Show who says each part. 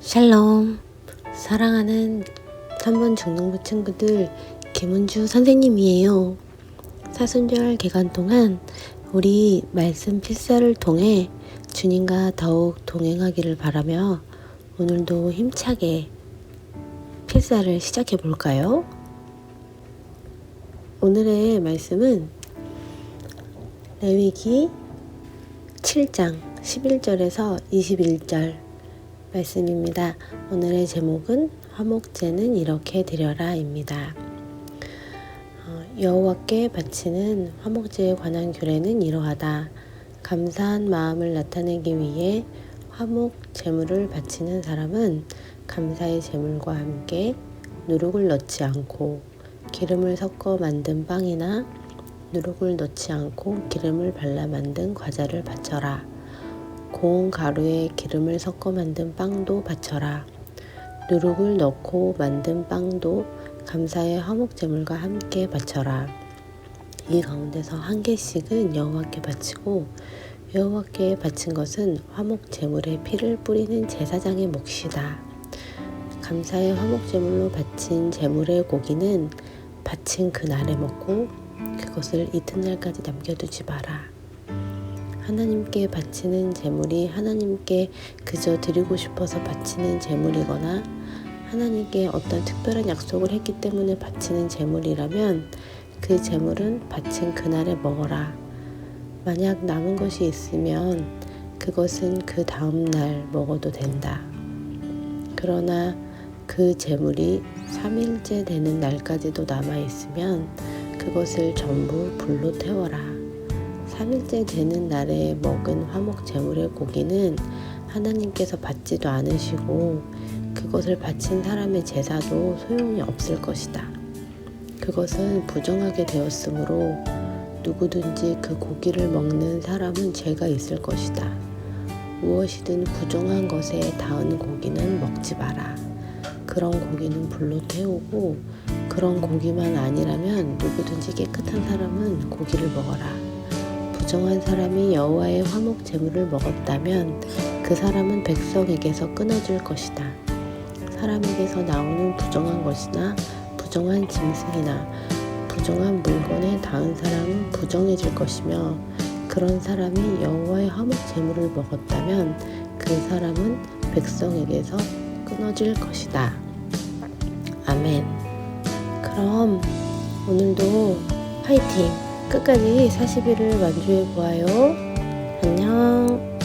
Speaker 1: 샬롬 사랑하는 3번 중등부 친구들 김은주 선생님이에요. 사순절 기간 동안 우리 말씀 필사를 통해 주님과 더욱 동행하기를 바라며 오늘도 힘차게 필사를 시작해 볼까요? 오늘의 말씀은 레위기 7장 11절에서 21절 말씀입니다. 오늘의 제목은 화목제는 이렇게 드려라입니다. 어, 여호와께 바치는 화목제에 관한 규례는 이러하다. 감사한 마음을 나타내기 위해 화목 제물을 바치는 사람은 감사의 제물과 함께 누룩을 넣지 않고 기름을 섞어 만든 빵이나 누룩을 넣지 않고 기름을 발라 만든 과자를 바쳐라. 고운 가루에 기름을 섞어 만든 빵도 바쳐라. 누룩을 넣고 만든 빵도 감사의 화목제물과 함께 바쳐라. 이 가운데서 한 개씩은 여호와께 바치고 여호와께 바친 것은 화목제물에 피를 뿌리는 제사장의 몫이다. 감사의 화목제물로 바친 제물의 고기는 바친 그날에 먹고 그것을 이튿날까지 남겨두지 마라. 하나님께 바치는 제물이 하나님께 그저 드리고 싶어서 바치는 제물이거나 하나님께 어떤 특별한 약속을 했기 때문에 바치는 제물이라면 그 제물은 바친 그날에 먹어라. 만약 남은 것이 있으면 그것은 그 다음 날 먹어도 된다. 그러나 그 제물이 3일째 되는 날까지도 남아 있으면 그것을 전부 불로 태워라. 3일째 되는 날에 먹은 화목 제물의 고기는 하나님께서 받지도 않으시고 그것을 바친 사람의 제사도 소용이 없을 것이다. 그것은 부정하게 되었으므로 누구든지 그 고기를 먹는 사람은 죄가 있을 것이다. 무엇이든 부정한 것에 닿은 고기는 먹지 마라. 그런 고기는 불로 태우고 그런 고기만 아니라면 누구든지 깨끗한 사람은 고기를 먹어라. 부정한 사람이 여호와의 화목 제물을 먹었다면 그 사람은 백성에게서 끊어질 것이다. 사람에게서 나오는 부정한 것이나 부정한 짐승이나 부정한 물건에 닿은 사람은 부정해질 것이며 그런 사람이 여호와의 화목 제물을 먹었다면 그 사람은 백성에게서 끊어질 것이다. 아멘. 그럼 오늘도 화이팅! 끝까지 40일을 완주해 보아요. 안녕.